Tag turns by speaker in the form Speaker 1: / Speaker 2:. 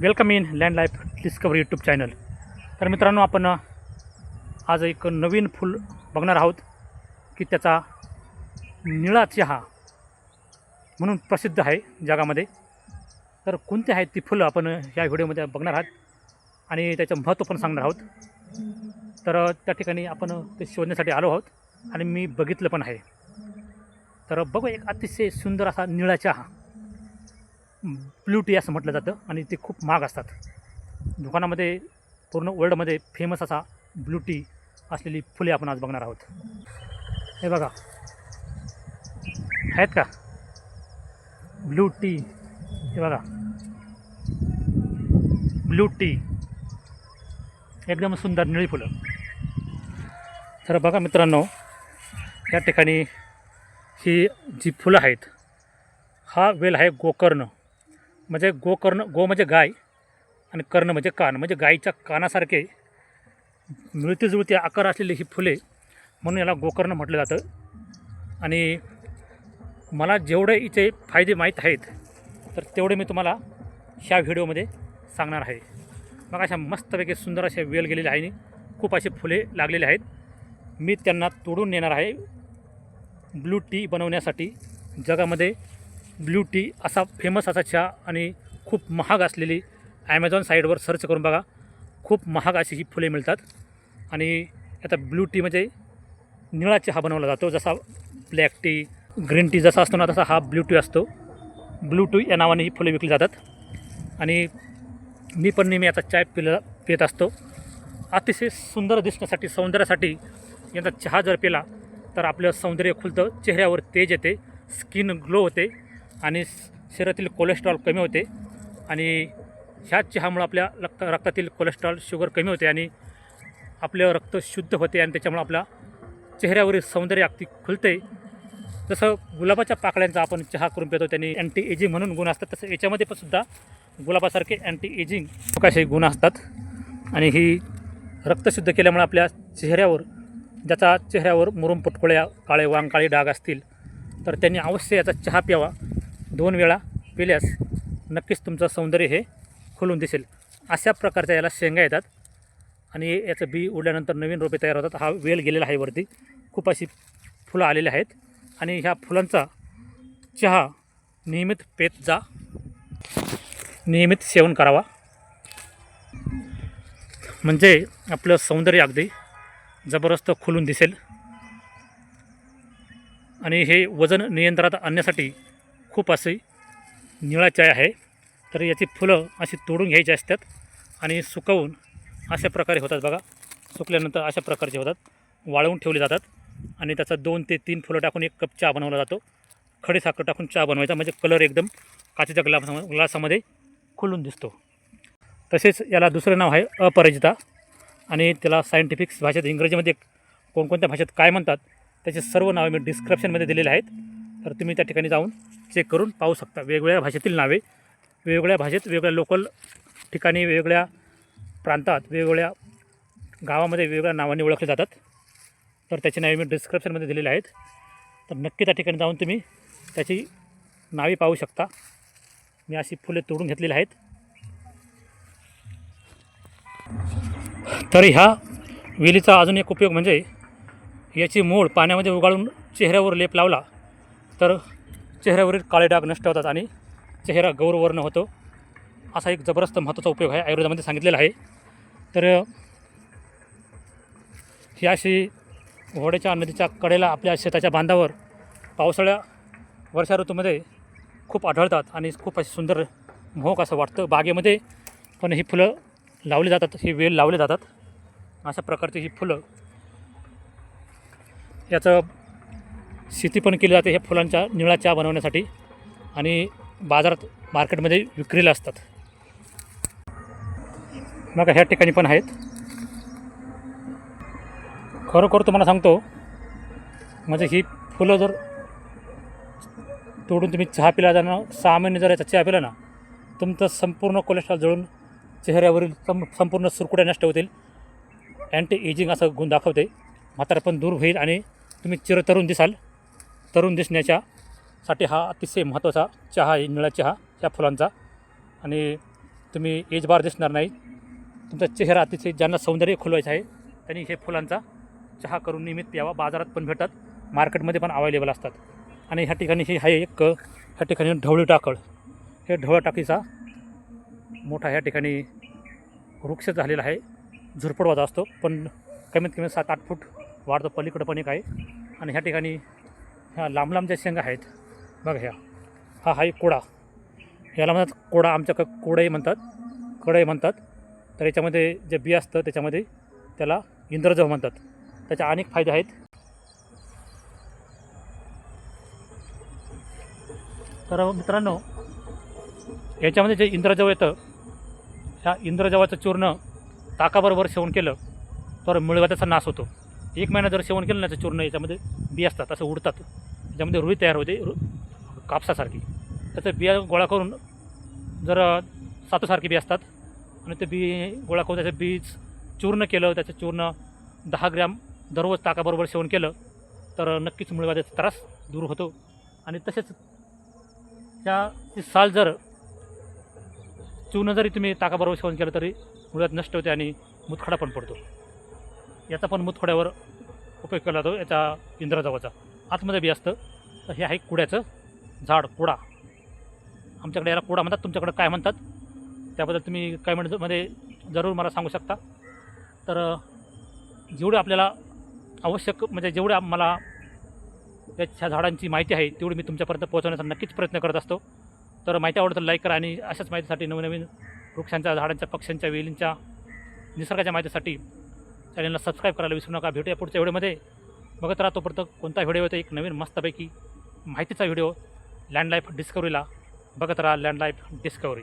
Speaker 1: Welcome in land life discovery YouTube channel. तर मित्रांनो आपण आज एक नवीन फूल बघणार आहोत की त्याचा निळा चहा म्हणून प्रसिद्ध आहे जगामध्ये. तर कोणती आहेत ती फुलं आपण या व्हिडिओमध्ये बघणार आहात आणि त्याचं महत्त्व पण सांगणार आहोत. तर त्या ठिकाणी आपण ते शोधण्यासाठी आलो आहोत आणि मी बघितलं पण आहे. तर बघू एक अतिशय सुंदर असा निळा चहा ब्लू टी असं म्हटलं जातं आणि ते खूप महाग असतात. दुकानामध्ये पूर्ण वर्ल्डमध्ये फेमस असा ब्लू टी असलेली फुले आपण आज बघणार आहोत. हे बघा. आहेत का? Blue tea. हे बघा. Blue tea. एकदम सुंदर निळी फुलं. तर बघा मित्रांनो या ठिकाणी ही जी फुलं आहेत हा वेल आहे गोकर्ण. म्हणजे गोकर्ण गो म्हणजे गाय आणि कर्ण म्हणजे कान. म्हणजे गायीच्या कानासारखे मिळती आकार असलेली ही फुले म्हणून याला गोकर्ण म्हटलं जातं. आणि मला जेवढे इथे फायदे माहीत आहेत तर तेवढे मी तुम्हाला ह्या व्हिडिओमध्ये सांगणार आहे. मग अशा मस्तपैकी सुंदर अशा वेल गेलेले आहे आणि खूप असे फुले लागलेले आहेत. मी त्यांना तोडून नेणार आहे. ब्लू टी बनवण्यासाठी जगामध्ये ब्ल्यू टी असा फेमस असा चहा आणि खूप महाग असलेली ॲमेझॉन साईडवर सर्च करून बघा. खूप महाग अशी ही फुले मिळतात. आणि आता ब्लू टी म्हणजे निळा चहा बनवला जातो. जसा ब्लॅक टी ग्रीन टी जसा असतो ना तसा हा ब्लू टी असतो. ब्लू टी या नावाने ही फुले विकली जातात. आणि मी पण नेहमी आता चाय पिला पित असतो. अतिशय सुंदर दिसण्यासाठी सौंदर्यासाठी यांचा चहा जर पिला तर आपलं सौंदर्य खुलतं चेहऱ्यावर तेज येते स्किन ग्लो होते. आणि शरीरातील कोलेस्ट्रॉल कमी होते. आणि ह्या चहामुळं आपल्या रक्त रक्तातील कोलेस्ट्रॉल शुगर कमी होते आणि आपलं रक्त शुद्ध होते आणि त्याच्यामुळं आपल्या चेहऱ्यावरील सौंदर्य अगदी खुलते. जसं गुलाबाच्या पाकळ्यांचा आपण चहा करून पितो त्यांनी अँटी एजिंग म्हणून गुण असतात. तसं याच्यामध्ये पण सुद्धा गुलाबासारखे अँटी एजिंग असे गुण असतात. आणि ही रक्त शुद्ध केल्यामुळे आपल्या चेहऱ्यावर ज्याचा चेहऱ्यावर मुरुम पुटकुळ्या काळे वांग काळे डाग असतील तर त्यांनी अवश्य याचा चहा प्यावा. दोन वेळा पिल्यास नक्कीच तुमचं सौंदर्य हे खुलून दिसेल. अशा प्रकारच्या याला शेंगा येतात. आणि याचं बी उडल्यानंतर नवीन रोपे तयार होतात. हा वेल गेलेला आहे वरती. खूप अशी फुलं आलेली आहेत. आणि ह्या फुलांचा चहा नियमित पेत जा. नियमित सेवन करावा. म्हणजे आपलं सौंदर्य अगदी जबरदस्त खुलून दिसेल. आणि हे वजन नियंत्रणात आणण्यासाठी खूप असे निळा चाय आहे. तर याची फुलं अशी तोडून घ्यायची असतात आणि सुकवून अशा प्रकारे होतात बघा. सुकल्यानंतर अशा प्रकारचे होतात. वाळवून ठेवले जातात आणि त्याचा दोन ते तीन फुलं टाकून एक कप चहा बनवला जातो. खडी साखर टाकून चहा बनवायचा. म्हणजे कलर एकदम काचेच्या ग्लासा ग्लासामध्ये खुलून दिसतो. तसेच याला दुसरं नाव आहे अपराजिता आणि त्याला सायंटिफिक भाषेत इंग्रजीमध्ये कोणकोणत्या भाषेत काय म्हणतात त्याचे सर्व नावे मी डिस्क्रिप्शनमध्ये दिलेले आहेत. तर तुम्ही त्या ठिकाणी जाऊन चेक करून पाहू शकता. वेगवेगळ्या भाषेतील नावे वेगवेगळ्या भाषेत वेगळ्या लोकल ठिकाणी वेगवेगळ्या प्रांतात वेगवेगळ्या गावामध्ये वेगवेगळ्या नावाने ओळखले जातात. तर त्याची नावे मी डिस्क्रिप्शनमध्ये दिलेली आहेत. तर नक्की त्या ठिकाणी जाऊन तुम्ही त्याची नावे पाहू शकता. मी अशी फुले तोडून घेतलेली आहेत. तर ह्या वेलीचा अजून एक उपयोग म्हणजे याची मूळ पाण्यामध्ये उगाळून चेहऱ्यावर लेप लावला तर चेहऱ्यावरील काळे डाग नष्ट होतात आणि चेहरा गौरवर्ण होतो. असा एक जबरदस्त महत्त्वाचा उपयोग आहे आयुर्वेदामध्ये सांगितलेला आहे. तर ही अशी घोड्याच्या नदीच्या कडेला आपल्या शेताच्या बांधावर पावसाळ्या वर्षा ऋतूमध्ये खूप आढळतात आणि खूप अशी सुंदर मोहक असं वाटतं. बागेमध्ये पण ही फुलं लावली जातात ही वेल लावले जातात. अशा प्रकारची ही फुलं याचं शेती पण केली जाते ह्या फुलांच्या निळा चहा बनवण्यासाठी आणि बाजारात मार्केटमध्ये विक्रीला असतात. मग ह्या ठिकाणी पण आहेत. खरोखर तुम्हाला सांगतो म्हणजे ही फुलं जर तोडून तुम्ही चहा पिला जाणं सहा महिने जर याचा चहा पिला ना तुमचं संपूर्ण कोलेस्ट्रॉल जळून चेहऱ्यावरील सं संपूर्ण सुरकुड्या नष्ट होतील. अँटी एजिंग असं गुण दाखवते. म्हातारपण दूर होईल आणि तुम्ही चिरतरुण दिसाल. तरुण दिसण्याच्या साठी हा अतिशय महत्त्वाचा चहा आहे निळा चहा या फुलांचा. आणि तुम्ही एजबार दिसणार नाही. तुमचा चेहरा अतिशय ज्यांना सौंदर्य खुलवायचं आहे त्यांनी हे फुलांचा चहा करून निमित्त यावा बाजारात पण भेटतात मार्केटमध्ये पण अवेलेबल असतात. आणि ह्या ठिकाणी हे आहे एक ह्या ठिकाणी ढवळी टाकळ. हे ढवळ टाकीचा मोठा ह्या ठिकाणी वृक्ष झालेला आहे. झुरपडवाचा असतो पण कमीत कमी सात आठ फूट वाढतो. पलीकडं पण एक आहे. आणि ह्या ठिकाणी ह्या लांब लांबच्या शेंगा आहेत. बघा ह्या. हा आहे कोडा. याला म्हणतात कोडा आमच्याकडं कोडई म्हणतात. कढई म्हणतात. तर याच्यामध्ये जे बी असतं त्याच्यामध्ये त्याला इंद्रजव म्हणतात. त्याचे अनेक फायदे आहेत. तर मित्रांनो याच्यामध्ये जे इंद्रजव येतं ह्या इंद्रजवाचं चूर्ण ताकाबरोबर सेवन केलं तर मुळव्याचा नाश होतो. एक महिना जर सेवन केलं ना त्याचं चूर्ण याच्यामध्ये बी असतात असं उडतात. ज्यामध्ये रुई तयार होते रु कापसासारखी. त्याचं बिया गोळा करून जर सातूसारखी बी असतात आणि ते बी गोळा करून त्याचं बीज चूर्ण केलं त्याचं चूर्ण दहा ग्रॅम दररोज ताकाबरोबर सेवन केलं तर नक्कीच मुळव्याचा त्रास दूर होतो. आणि तसेच त्या ती साल जर चूर्ण जरी तुम्ही ताकाबरोबर सेवन केलं तरी मुळव्याध नष्ट होते आणि मुतखडा पण पडतो. याचा पण मुतखड्यावर उपयोग केला जातो याचा इंद्रजावाचा आतमध्ये बी असतं. तर हे आहे कुड्याचं झाड कुडा. आमच्याकडे याला कुडा म्हणतात तुमच्याकडे काय म्हणतात? त्याबद्दल तुम्ही कमेंटमध्ये जरूर मला सांगू शकता. तर जेवढं आपल्याला आवश्यक म्हणजे जेवढं मला त्याच्या झाडांची माहिती आहे तेवढी मी तुमच्यापर्यंत पोहोचवण्याचा नक्कीच प्रयत्न करत असतो. तर माहिती आवडतं लाईक करा आणि अशाच माहितीसाठी नवनवीन वृक्षांच्या झाडांच्या पक्ष्यांच्या वेलींच्या निसर्गाच्या माहितीसाठी चॅनलला सबस्क्राईब करायला विसरू नका. भेटूया पुढच्या व्हिडिओमध्ये बघत राहा तोपर्यंत कोणता व्हिडिओ येतो एक नवीन मस्तपैकी माहितीचा व्हिडिओ लँडलाईफ डिस्कवरीला बघत राहा लँडलाईफ डिस्कवरी